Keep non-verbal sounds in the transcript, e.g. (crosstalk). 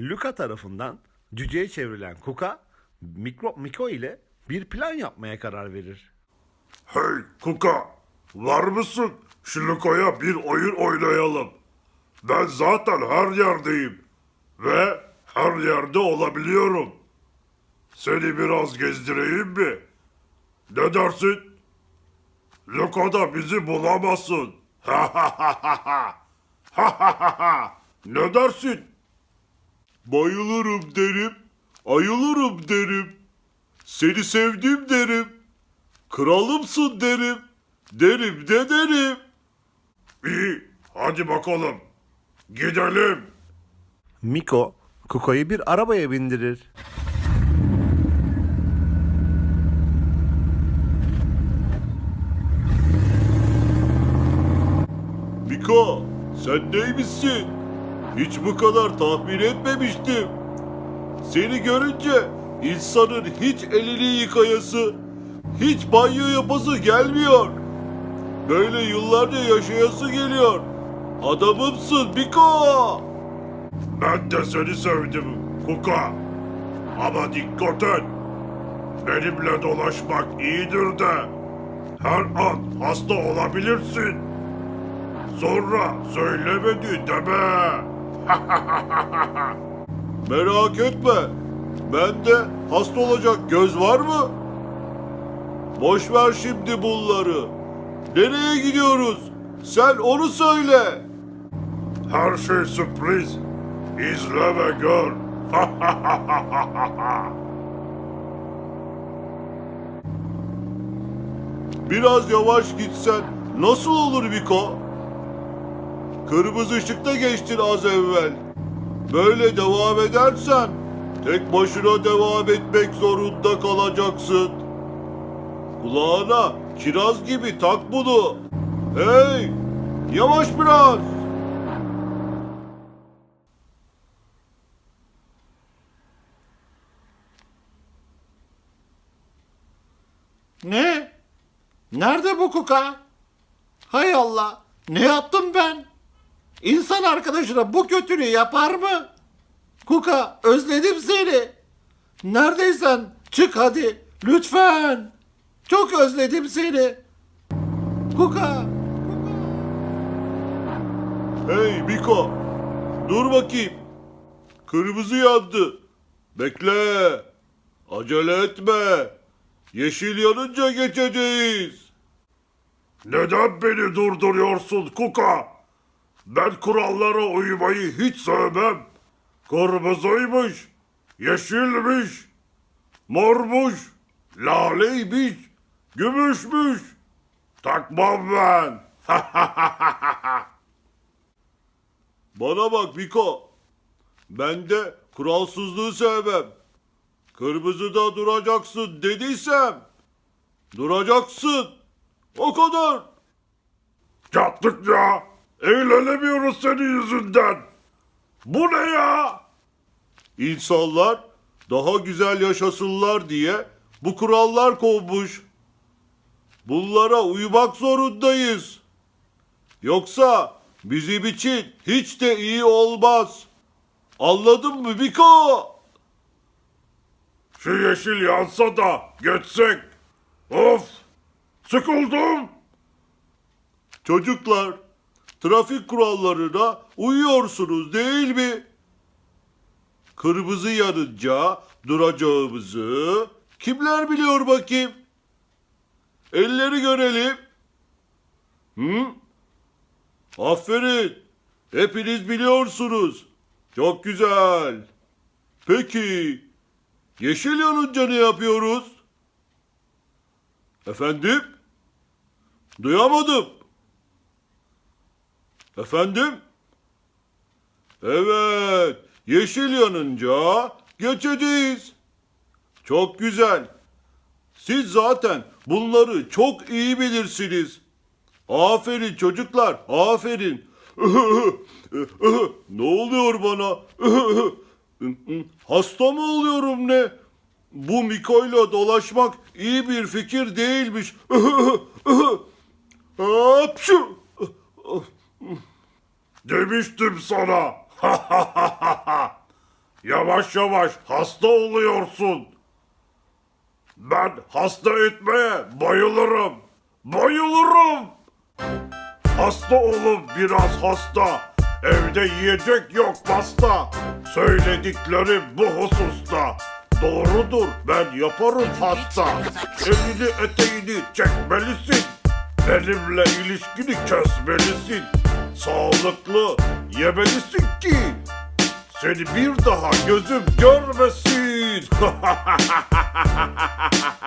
Luka tarafından cüceye çevrilen Kuka, Mikro, Miko ile bir plan yapmaya karar verir. Hey Kuka, var mısın? Şu Luko'ya bir oyun oynayalım. Ben zaten her yerdeyim. Ve her yerde olabiliyorum. Seni biraz gezdireyim mi? Ne dersin? Luko da bizi bulamasın. (laughs) Ha ha ha ha ha. Ha ha ha ha. Ne dersin? Bayılırım derim. Ayılırım derim. Seni sevdim derim. Kralımsın derim. Derim de derim. İyi, hadi bakalım. Gidelim. Miko, Kuko'yu bir arabaya bindirir. Miko, sen neymişsin? Hiç bu kadar tahmin etmemiştim. Seni görünce insanın hiç elini yıkayası, hiç banyo yapası gelmiyor. Böyle yıllarca yaşayası geliyor. Adamımsın Miko. Ben de seni sevdim Kuka. Ama dikkat et. Benimle dolaşmak iyidir de. Her an hasta olabilirsin. Sonra söylemedi deme. (laughs) Merak etme. Bende hasta olacak göz var mı? Boş ver şimdi bunları. Nereye gidiyoruz? Sen onu söyle. Her şey sürpriz. İzle ve gör. (laughs) Biraz yavaş gitsen nasıl olur Miko? Kırmızı ışıkta geçtin az evvel. Böyle devam edersen tek başına devam etmek zorunda kalacaksın. Kulağına kiraz gibi tak bunu. Hey! Yavaş biraz. Ne? Nerede bu kuka? Hay Allah! Ne yaptım ben? İnsan arkadaşına bu kötülüğü yapar mı? Kuka özledim seni. Neredeysen çık hadi lütfen. Çok özledim seni. Kuka. Hey Miko! Dur bakayım. Kırmızı yandı. Bekle. Acele etme. Yeşil yanınca geçeceğiz. Neden beni durduruyorsun Kuka? Ben kurallara uymayı hiç sevmem. Kırmızıymış, yeşilmiş, mormuş, laleymiş, gümüşmüş. Takmam ben. (laughs) Bana bak Miko. Ben de kuralsızlığı sevmem. Kırmızıda duracaksın dediysem duracaksın. O kadar. Yattık ya. Eğlenemiyoruz senin yüzünden. Bu ne ya? İnsanlar daha güzel yaşasınlar diye bu kurallar kovmuş. Bunlara uymak zorundayız. Yoksa bizim için hiç de iyi olmaz. Anladın mı Miko? Şu yeşil yansa da geçsek. Of! Sıkıldım. Çocuklar, trafik kurallarına uyuyorsunuz değil mi? Kırmızı yanınca duracağımızı kimler biliyor bakayım? Elleri görelim. Hı? Aferin. Hepiniz biliyorsunuz. Çok güzel. Peki, yeşil yanınca ne yapıyoruz? Efendim? Duyamadım. Efendim? Evet, yeşil yanınca geçeceğiz. Çok güzel. Siz zaten bunları çok iyi bilirsiniz. Aferin çocuklar, aferin. (laughs) ne oluyor bana? (laughs) Hasta mı oluyorum ne? Bu Miko'yla dolaşmak iyi bir fikir değilmiş. (laughs) Hapşu! Demiştim sana. (laughs) Yavaş yavaş hasta oluyorsun. Ben hasta etmeye bayılırım. Bayılırım. Hasta olun biraz hasta. Evde yiyecek yok pasta. Söylediklerim bu hususta. Doğrudur ben yaparım hasta. Elini eteğini çekmelisin. Benimle ilişkini kesmelisin. Sağlıklı yemelisin ki seni bir daha gözüm görmesin. (laughs)